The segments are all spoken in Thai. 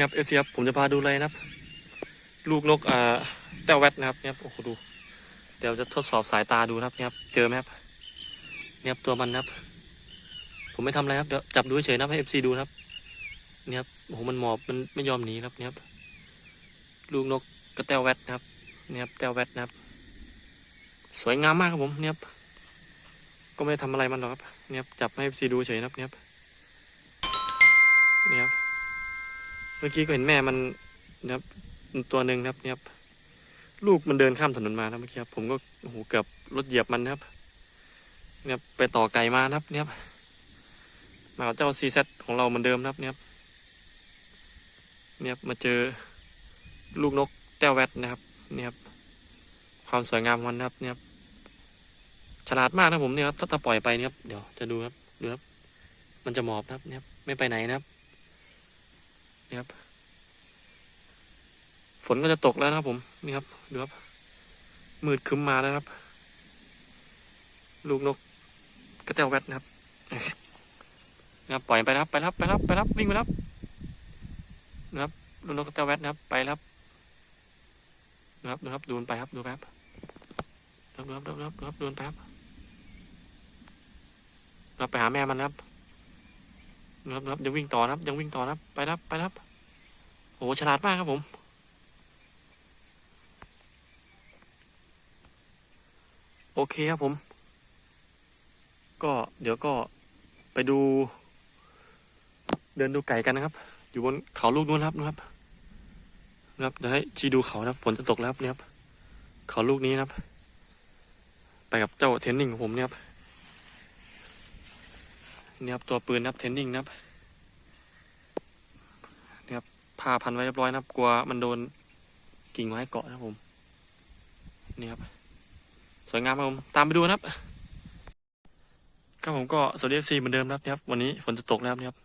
นะครับเอฟซีครับผมจะพาดูเลยนะครับ ลูกนกอ่าแต้วแวดนะครับเนี่ยครับโอ้โหดู เดี๋ยวจะทดสอบสายตาดูนะครับเนี่ยครับเจอไหมครับเนี่ยครับตัวมันนะครับ ผมไม่ทำอะไรครับเดี๋ยวจับดูเฉยๆนะให้เอฟซีดูนะครับเนี่ยครับโอ้โหมันหมอบมันไม่ยอมหนีครับเนี่ยครับลูกนกกระแต้วแวดนะครับเนี่ยครับแต้วแวดนะครับ สวยงามมากครับผมเนี่ยครับก็ไม่ได้ทำอะไรมันหรอกครับเนี่ยครับจับให้เอฟซีดูเฉยๆนะครับเนี่ยครับเนี่ยครับ เมื่อกี้ก็เห็นแม่มันนะครับตัวหนึ่งนะครับเนี่ยครับลูกมันเดินข้ามถนนมานะเมื่อกี้ครับผมก็โอ้โหเกือบรถเหยียบมันนะครับเนี่ยครับไปต่อไก่มานะครับเนี่ยครับมาเจ้าซีเซของเราเหมือนเดิมนะครับเนี่ยครับเนี่ยครับมาเจอลูกนกแต้วแวดนะครับเนี่ยครับความสวยงามมันนะครับเนี่ยครับฉลาดมากนะผมเนี่ยครับถ้าปล่อยไปเนี่ยครับเดี๋ยวจะดูครับดูครับมันจะหมอบนะครับเนี่ยครับไม่ไปไหนนะครับ นี่ครับ ฝนก็จะตกแล้วนะครับ ผม นี่ครับ ดูครับ มืดคึ้มมาแล้วครับ ลูกนกกระเตวแวดนะครับนะครับปล่อยไปครับไปรับไปรับไปรับวิ่งไปรับนะครับลูกนกกระเตวแวดนะครับ ไปรับนะครับดูครับดูนไปครับดูแป๊บดูครับดูครับดูครับดูมันไปครับเราไปหาแม่มันครับ นะครับนะครับยังวิ่งต่อนะครับ ยังวิ่งต่อนะครับ ไปรับไปรับโอ้โหฉลาดมากครับผมโอเคครับผม ก็เดี๋ยวก็ไปดู เดินดูไก่กันนะครับ อยู่บนเขาลูกนู้นครับนะครับนะครับเดี๋ยวให้ชี้ดูเขานะครับฝนจะตกแล้วครับเนี่ยครับเขาลูกนี้นะครับ ไปกับเจ้าเทนนิงของผมเนี่ยครับ นี่ยครับตัวปืนนะครับเทนนิงนะครับเนี่ยครับผ้าพันไว้เรียบร้อยนะครับ กลัวมันโดนกิ่งไม้เกาะนะผมนี่ครับสวยงามครับผมตามไปดูนะครับครับผมก็สวัสดีเอฟซีเหมือนเดิมนะครับ วันนี้ฝนจะตกแล้วนะครับ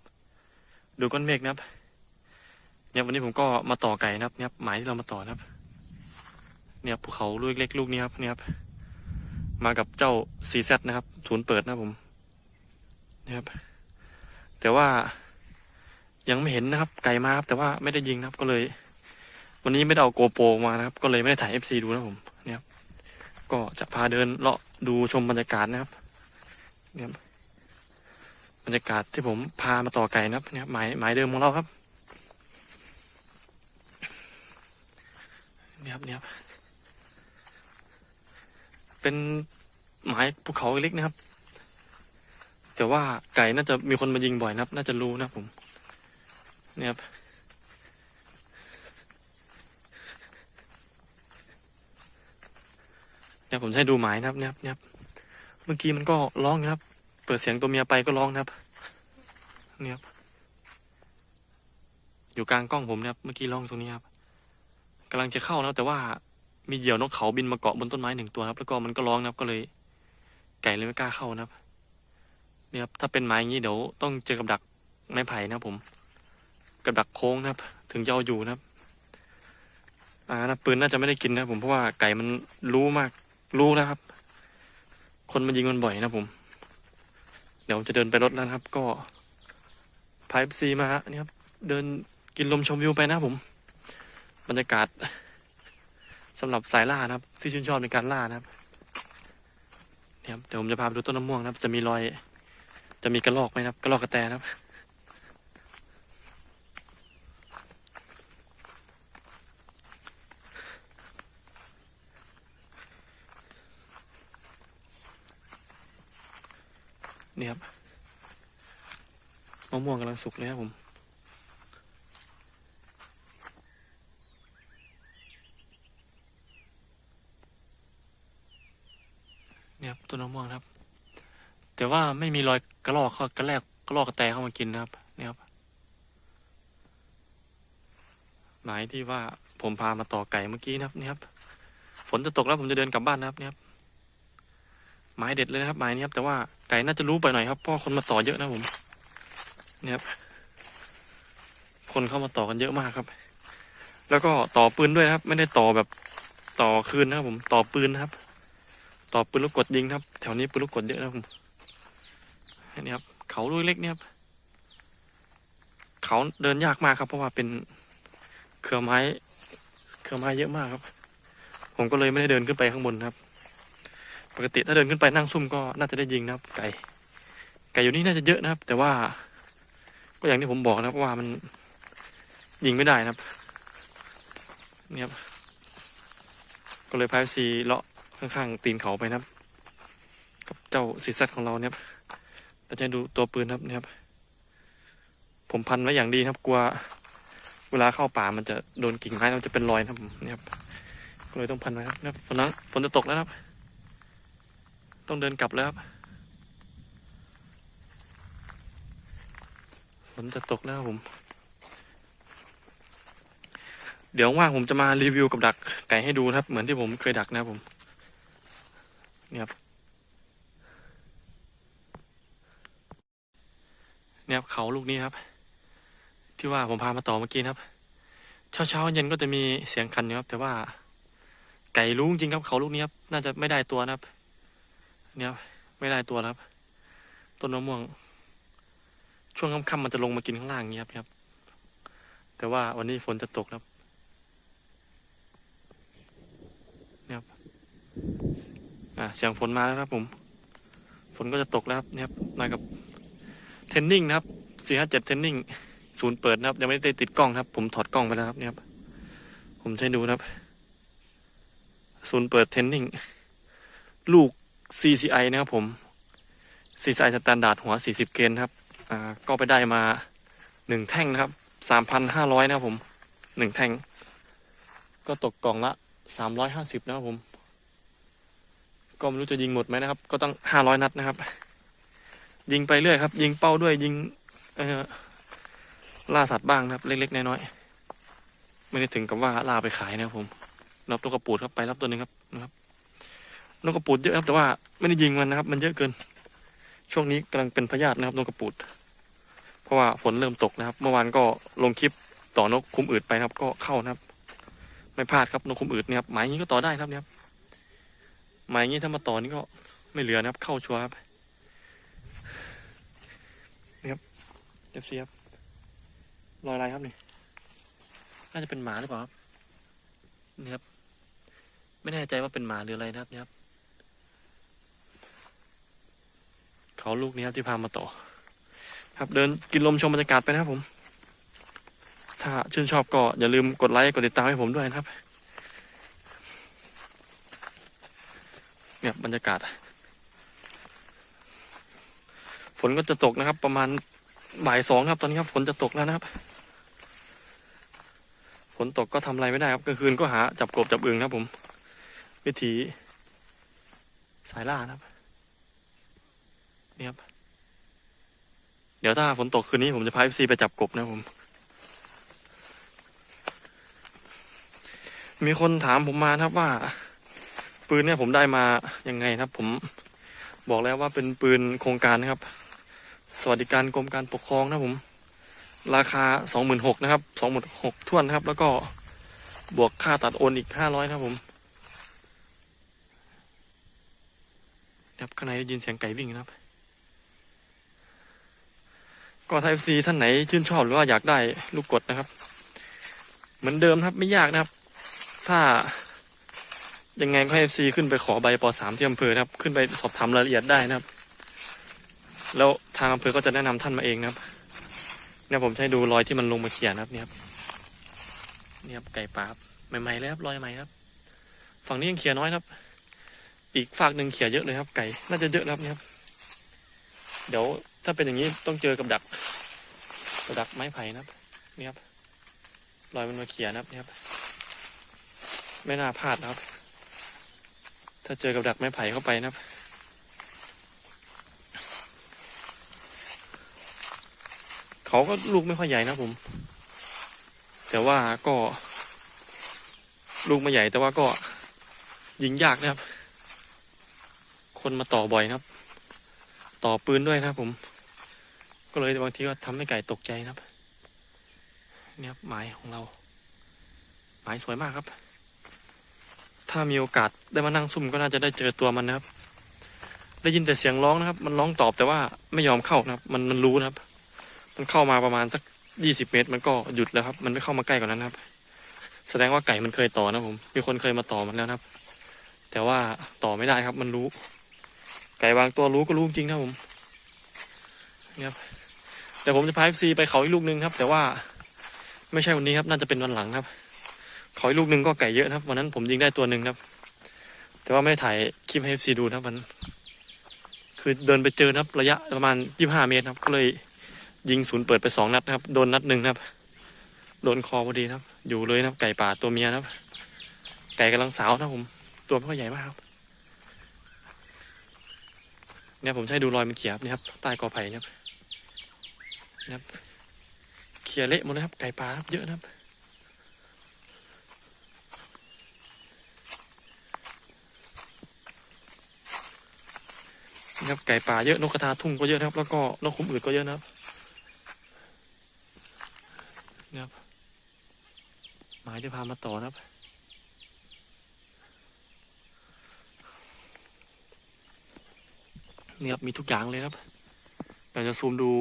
ดูก้อนเมฆนะครับ เนี่ยวันนี้ผมก็มาต่อไก่นะครับเนี่ยหมายที่เรามาต่อนะครับ เนี่ยภูเขาลูกเล็กลูกนี้ครับเนี่ยครับ มากับเจ้าซีซนะครับ ศูนย์เปิดนะผม นะครับ แต่ว่ายังไม่เห็นนะครับ ไก่มาครับแต่ว่าไม่ได้ยิงนะครับ ก็เลย วันนี้ไม่ได้เอาโกโปรมานะครับ ก็เลยไม่ได้ถ่ายเอฟซีดูนะผมเนี่ยครับก็จะพาเดินเลาะดูชมบรรยากาศนะครับ เนี่ยบบรรยากาศที่ผมพามาต่อไก่นะครับ เนี่ยหมายหมายเดิมของเราครับเนี่ยครับเนี่ยครับเป็นหมายภูเขาเล็กนะครับ แต่ว่าไก่น่าจะมีคนมายิงบ่อยนะครับ น่าจะรู้นะผมเนี่ยครับเนี่ยผมให้ดูหมายนะครับเนี่ยครับเนี่ยเมื่อกี้มันก็ร้องนะครับ เปิดเสียงตัวเมียไปก็ร้องนะครับ เนี่ยครับอยู่กลางกล้องผมนะครับ เมื่อกี้ร้องตรงนี้ครับกำลังจะเข้านะแต่ว่ามีเหยี่ยวนกเขาบินมาเกาะบนต้นไม้หนึ่งตัวครับ แล้วก็มันก็ร้องนะครับก็เลย ไก่เลยไม่กล้าเข้านะครับ นี่ยครับถ้าเป็นไม้อย่างนี้เดี๋ยวต้องเจอกับดักไม้ไผ่นะครับผม กับดักโค้งนะครับ ถึงจะเอาอยู่นะครับอ่านะปืนน่าจะไม่ได้กินนะผมเพราะว่าไก่มันรู้มากรู้แล้วครับ คนมันยิงมันบ่อยนะผม เดี๋ยวจะเดินไปรถแล้วครับ ก็พายซีมาเนี่ยครับ เดินกินลมชมวิวไปนะผม บรรยากาศสำหรับสายล่านะครับ ที่ชื่นชอบในการล่านะครับเนี่ยครับเดี๋ยวผมจะพาไปดูต้นมะม่วงนะครับ จะมีรอย จะมีกระรอกไหมครับกระรอกกระแตนะครับ นี่ครับมะม่วงกำลังสุกเลยครับผมเนี่ยครับต้นมะม่วงครับ แต่ว่าไม่มีรอยกระรอกเข้ากระแลกกระรอกกระแตเข้ามากินนะครับนี่ครับหมายที่ว่าผมพามาต่อไก่เมื่อกี้นะครับนี่ครับ ฝนจะตกแล้วผมจะเดินกลับบ้านนะครับนี่ครับหมายเด็ดเลยนะครับหมายนี้ครับแต่ว่าไก่น่าจะรู้ไปหน่อยครับเพราะคนมาต่อเยอะนะผมนี่ครับ คนเข้ามาต่อกันเยอะมากครับ แล้วก็ต่อปืนด้วยนะครับ ไม่ได้ต่อแบบต่อคืนนะครับผมต่อปืนนะครับ ต่อปืนลูกกดยิงครับ แถวนี้ปืนลูกกดเยอะนะครับผม นี่ครับเขาลูกเล็กเนี่ยครับเขาเดินยากมากครับ เพราะว่าเป็นเครือไม้เครือไม้เยอะมากครับ ผมก็เลยไม่ได้เดินขึ้นไปข้างบนครับ ปกติถ้าเดินขึ้นไปนั่งซุ่มก็น่าจะได้ยิงนะครับ ไก่ไก่อยู่นี่น่าจะเยอะนะครับ แต่ว่า ก็อย่างที่ผมบอกนะครับว่ามันยิงไม่ได้นะครับเนี่ยครับก็เลยพายซีเลาะข้างๆตีนเขาไปนะครับ กับเจ้าซีซัดของเราเนี่ยครับ เราจะดูตัวปืนครับเนี่ยครับ ผมพันไว้อย่างดีครับ กลัว เวลาเข้าป่ามันจะโดนกิ่งไม้มันจะเป็นรอยนะครับเนี่ยครับก็เลยต้องพันไว้ครับนะฝนนั้นฝนจะตกแล้วครับ ต้องเดินกลับแล้วครับฝนจะตกแล้วผม เดี๋ยวว่างผมจะมารีวิวกับดักไก่ให้ดูครับ เหมือนที่ผมเคยดักนะครับผม เนี่ยครับ เนี่ยครับเขาลูกนี้ครับ ที่ว่าผมพามาต่อเมื่อกี้ครับ เช้าเช้าๆเย็นก็จะมีเสียงคันอยู่ครับ แต่ว่า ไก่รู้จริงครับ เขาลูกนี้ครับน่าจะไม่ได้ตัวนะครับ เนี่ยครับไม่ได้ตัวครับ ต้นมะม่วง ช่วงค่ำๆมันจะลงมากินข้างล่างเงี้ยครับครับแต่ว่าวันนี้ฝนจะตกครับเนี่ยครับอ่าเสียงฝนมาแล้วครับ ผม ฝนก็จะตกแล้วครับเนี่ยครับมากับ เทนนิ่งนะครับสี่ห้าเจ็ดเทนนิ่งศูนย์เปิดนะครับยังไม่ได้ติดกล้องครับ ผมถอดกล้องไปแล้วครับเนี่ยครับผมใช้ดูนะครับ ศูนย์เปิดเทนนิ่งลูก CCI นะครับผม CCI สแตนดาร์ดหัว 40 เกนครับอ่าก็ไปได้มาหนึ่งแท่งนะครับ3,500นะครับผมหนึ่งแท่ง ก็ตกกล่องละ350นะครับผม ก็ไม่รู้จะยิงหมดไหมนะครับ ก็ต้อง500นัดนะครับ ยิงไปเรื่อยครับ ยิงเป้าด้วยยิงล่าสัตว์บ้างนะครับ เล็กๆน้อยๆไม่ได้ถึงกับว่าล่าไปขายนะครับผมรับนกกระปูดครับไปรับตัวหนึ่งครับนะครับนกกระปูดเยอะครับแต่ว่าไม่ได้ยิงมันนะครับ มันเยอะเกิน ช่วงนี้กำลังเป็นพยาธินะครับนกกระปูด เพราะว่าฝนเริ่มตกนะครับ เมื่อวานก็ลงคลิปต่อนกคุ้มอืดไปครับ ก็เข้านะครับ ไม่พลาดครับนกคุ้มอืดเนี่ยครับหมายอย่างนี้ก็ต่อได้ครับเนี่ยครับหมายอย่างนี้ถ้ามาต่อนี่ก็ไม่เหลือนะครับ เข้าชัวร์ครับนี่ครับ เอฟซีครับรอยอะไรครับนี่น่าจะเป็นหมาหรือเปล่าครับนี่ครับ ไม่แน่ใจว่าเป็นหมาหรืออะไรนะครับนี่ครับ เขาลูกนี้ครับที่พามาต่อ ครับเดินกินลมชมบรรยากาศไปนะครับผม ถ้าชื่นชอบก็อย่าลืมกดไลค์กดติดตามให้ผมด้วยนะครับ เนี่ยบรรยากาศ ฝนก็จะตกนะครับ ประมาณ บ่ายสองครับตอนนี้ครับฝนจะตกแล้วนะครับฝนตกก็ทำอะไรไม่ได้ครับกลางคืนก็หาจับกบจับอึ่งนะครับผม วิธีสายล่านะครับนี่ครับ เดี๋ยวถ้าฝนตกคืนนี้ผมจะพาเอฟซีไปจับกบนะผม มีคนถามผมมานะครับว่า ปืนเนี่ยผมได้มายังไงนะครับ ผมบอกแล้วว่าเป็นปืนโครงการนะครับ สวัสดิการกรมการปกครองนะผม ราคาสองหมื่นหกนะครับสองหมื่นหกท่วนนะครับ แล้วก็บวกค่าตัดโอนอีกห้าร้อยนะครับผมครับข้างในได้ยินเสียงไก่วิ่งนะครับ ก็ถ้า FC ท่านไหนชื่นชอบหรือว่าอยากได้ลูกกดนะครับ เหมือนเดิมครับไม่ยากนะครับ ถ้ายังไงก็ให้ FC ขึ้นไปขอใบปสามที่อำเภอครับ ขึ้นไปสอบถามรายละเอียดได้นะครับ แล้วทางอำเภอก็จะแนะนำท่านมาเองนะครับ เนี่ยผมให้ดูรอยที่มันลงมาเขียนะครับ เนี่ยครับเนี่ยครับไก่ป่าใหม่ๆเลยครับรอยใหม่ครับ ฝั่งนี้ยังเขียน้อยครับ อีกฝากหนึ่งเขียเยอะเลยครับ ไก่น่าจะเยอะนะครับเนี่ยครับ เดี๋ยวถ้าเป็นอย่างนี้ต้องเจอกับดักกับดักไม้ไผ่นะครับนี่ครับรอยมันมาเขียนะครับนี่ครับ ไม่น่าพลาดนะครับ ถ้าเจอกับดักไม้ไผ่เข้าไปนะครับ เขาก็ลูกไม่ค่อยใหญ่นะผม แต่ว่าก็ ลูกไม่ใหญ่แต่ว่าก็ยิงยากนะครับ คนมาต่อบ่อยนะครับ ต่อปืนด้วยนะครับผม ก็เลยบางทีก็ทำให้ไก่ตกใจนะครับเนี่ยครับหมายของเราหมายสวยมากครับ ถ้ามีโอกาสได้มานั่งซุ่มก็น่าจะได้เจอตัวมันนะครับ ได้ยินแต่เสียงร้องนะครับ มันร้องตอบแต่ว่าไม่ยอมเข้านะครับ มันมันรู้นะครับ มันเข้ามาประมาณสักยี่สิบเมตร มันก็หยุดแล้วครับ มันไม่เข้ามาใกล้กว่านั้นครับ แสดงว่าไก่มันเคยต่อนะผม มีคนเคยมาต่อมันแล้วครับ แต่ว่าต่อไม่ได้ครับ มันรู้ ไก่บางตัวรู้ก็รู้จริงนะผมเนี่ยครับแต่ผมจะพาเอฟซีไปเขาอีกลูกนึงครับ แต่ว่าไม่ใช่วันนี้ครับ น่าจะเป็นวันหลังครับเขาอีกลูกนึงก็ไก่เยอะครับวันนั้นผมยิงได้ตัวหนึ่งครับ แต่ว่าไม่ได้ถ่ายคลิปให้เอฟซีดูนะมันคือเดินไปเจอนะครับ ระยะประมาณยี่ห้าเมตรครับก็เลย ยิงศูนย์เปิดไปสองนัดนะครับ โดนนัดหนึ่งนะครับ โดนคอพอดีนะครับ อยู่เลยนะครับ ไก่ป่าตัวเมียนะครับ ไก่กำลังสาวนะครับผม ตัวไม่ค่อยใหญ่มากครับ เนี่ยผมให้ดูรอยมันเขียบนะครับ ใต้กอไผ่นะครับนะครับเขียเละหมดเลยครับ ไก่ป่าครับ เยอะนะครับนะครับไก่ป่าเยอะนกกระทาทุ่งก็เยอะนะครับ แล้วก็นกคุ้มอื่นก็เยอะนะครับ นะครับ หมายจะพามาต่อนะครับนี่ครับมีทุกอย่างเลยครับเดี๋ยวจะซูมดู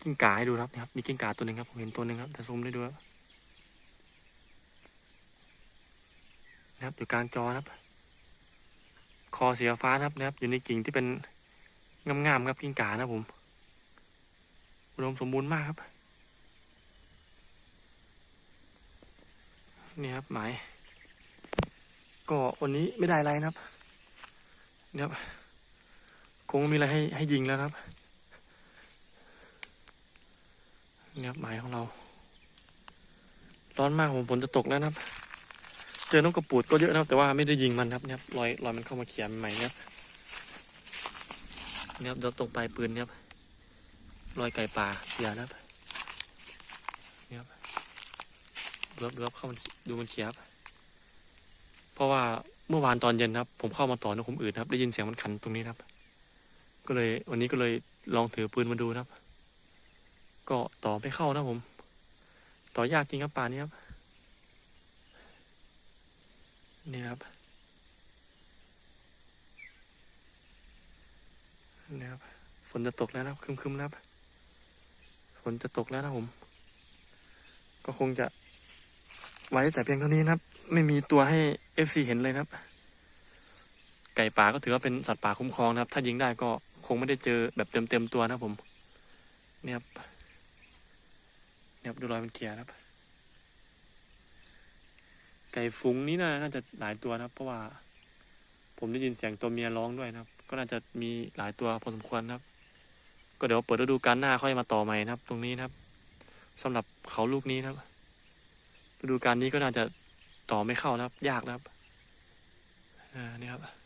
กิ้งก่าให้ดูครับนะครับ มีกิ้งก่าตัวหนึ่งครับผมเห็นตัวหนึ่งครับแต่ซูมได้ดูครับนะครับอยู่กลางจอครับ คอสีฟ้านะครับนะครับ อยู่ในกิ่งที่เป็นงามๆครับกิ้งก่านะผมอุดมสมบูรณ์มากครับ นี่ครับหมาย ก็วันนี้ไม่ได้อะไรนะครับเนี่ยครับคงไม่มีอะไรให้ให้ยิงแล้วครับนี่ครับหมายของเรา ร้อนมากผมฝนจะตกแล้วนะครับ เจอนกกระปูดก็เยอะนะครับ แต่ว่าไม่ได้ยิงมันครับเนี่ยครับรอยรอยมันเข้ามาเขียนใหม่เนี่ยครับเนี่ยครับเดี๋ยวตรงปลายปืนเนี่ยครับรอยไก่ป่าเสียนะครับเนี่ยครับ เบือบเบือบเข้ามันดูมันเขียบเพราะว่าเมื่อวานตอนเย็นครับ ผมเข้ามาต่อนกขุมอื่นครับ ได้ยินเสียงมันขันตรงนี้ครับ ก็เลยวันนี้ก็เลยลองถือปืนมาดูครับ ก็ต่อไม่เข้านะผม ต่อยากจริงครับป่านี้ครับ นี่ครับนี่ครับฝนจะตกแล้วนะครับครึมๆนะครับฝนจะตกแล้วนะผม ก็คงจะ ไว้แต่เพียงเท่านี้นะครับ ไม่มีตัวให้ FC เห็นเลยนะครับ ไก่ป่าก็ถือว่าเป็นสัตว์ป่าคุ้มครองนะครับ ถ้ายิงได้ก็คงไม่ได้เจอแบบเต็มๆตัวนะผมเนี่ยครับเนี่ยครับดูรอยมันเขียนะครับ ไก่ฟุ้งนี่น่าน่าจะหลายตัวนะครับ เพราะว่า ผมได้ยินเสียงตัวเมียร้องด้วยนะครับ ก็น่าจะมีหลายตัวพอสมควรครับ ก็เดี๋ยวเปิดฤดูกาลหน้าค่อยมาต่อใหม่นะครับ ตรงนี้นะครับสำหรับเขาลูกนี้นะครับ ฤดูกาลนี้ก็น่าจะต่อไม่เข้านะครับ ยากนะครับ อ่า นี่ครับ